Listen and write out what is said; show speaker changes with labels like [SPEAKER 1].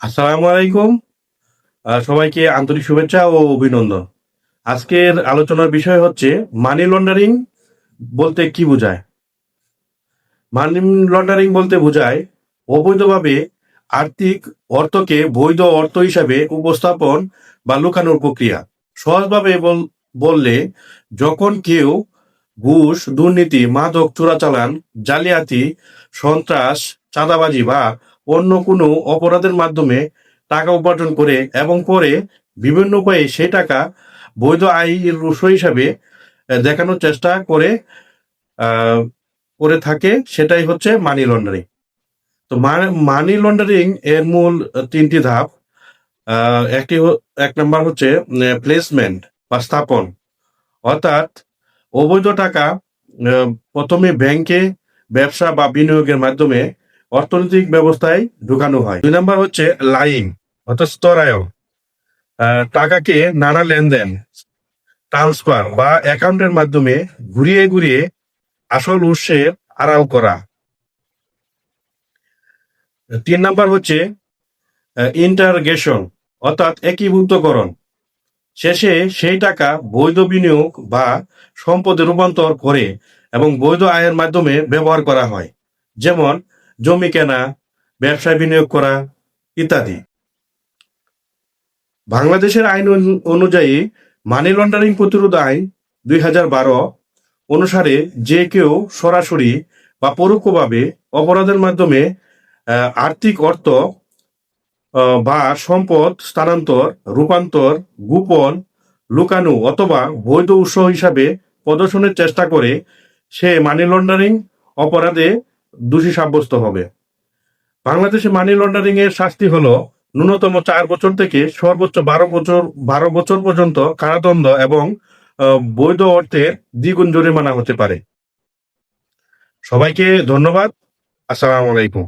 [SPEAKER 1] আসসালামু আলাইকুম। সবাইকে আন্তরিক শুভেচ্ছা ও অভিনন্দন। আজকের আলোচনার বিষয় হচ্ছে মানি লন্ডারিং বলতে কি বোঝায়? মানি লন্ডারিং বলতে বোঝায় অবৈধভাবে আর্থিক অর্থকে বৈধ অর্থ হিসাবে উপস্থাপন বা লুকানোর প্রক্রিয়া। সহজভাবে বল- বললে যখন কেউ ঘুষ, দুর্নীতি, মাদক, চোরাচালান, জালিয়াতি, সন্ত্রাস, চাঁদাবাজি বা অন্য কোনো অপরাধের মাধ্যমে টাকা উপার্জন করে এবং পরে বিভিন্ন উপায়ে সেই টাকা বৈধ আয়ের উৎস হিসাবে দেখানোর চেষ্টা করে করে থাকে, সেটাই হচ্ছে মানি লন্ডারিং তো মানি লন্ডারিং এর মূল তিনটি ধাপ একটি এক নম্বর হচ্ছে প্লেসমেন্ট বা স্থাপন। অর্থাৎ অবৈধ টাকা প্রথমে ব্যাংকে ব্যবসা বা বিনিয়োগের মাধ্যমে অর্থনৈতিক ব্যবস্থায় ঢুকানো হয়। দুই নম্বর হচ্ছে লাইং অর্থাৎ স্তরায়ন টাকাকে নানা লেনদেন, ট্রান্সফার বা অ্যাকাউন্টের মাধ্যমে ঘুরিয়ে ঘুরিয়ে আসল উৎসের আড়াল করা। তিন নাম্বার হচ্ছে ইন্টারগেশন অর্থাৎ একীভূতকরণ। শেষে সেই টাকা বৈধ বিনিয়োগ বা সম্পদে রূপান্তর করে এবং বৈধ আয়ের মাধ্যমে ব্যবহার করা হয়। যেমন জমি কেনা, ব্যবসায় বিনিয়োগ করা ইত্যাদি। বাংলাদেশের আইন অনু- অনুযায়ী মানি লন্ডারিং প্রতিরোধ আইন দুই হাজার বারো অনুসারে যে কেউ সরাসরি বা পরোক্ষভাবে অপরাধের মাধ্যমে আর্থিক অর্থ বা সম্পদ স্থানান্তর, রূপান্তর, গোপন, লুকানো অথবা বৈধ উৎস হিসাবে প্রদর্শনের চেষ্টা করে সে মানি লন্ডারিং অপরাধে দোষী সাব্যস্ত হবে। বাংলাদেশে মানি লন্ডারিং এর শাস্তি হলো ন্যূনতম চার বছর থেকে সর্বোচ্চ বারো বছর বারো বছর পর্যন্ত কারাদণ্ড এবং বৈধ অর্থে দ্বিগুণ জরিমানা হতে পারে। সবাইকে ধন্যবাদ। আসসালামু আলাইকুম।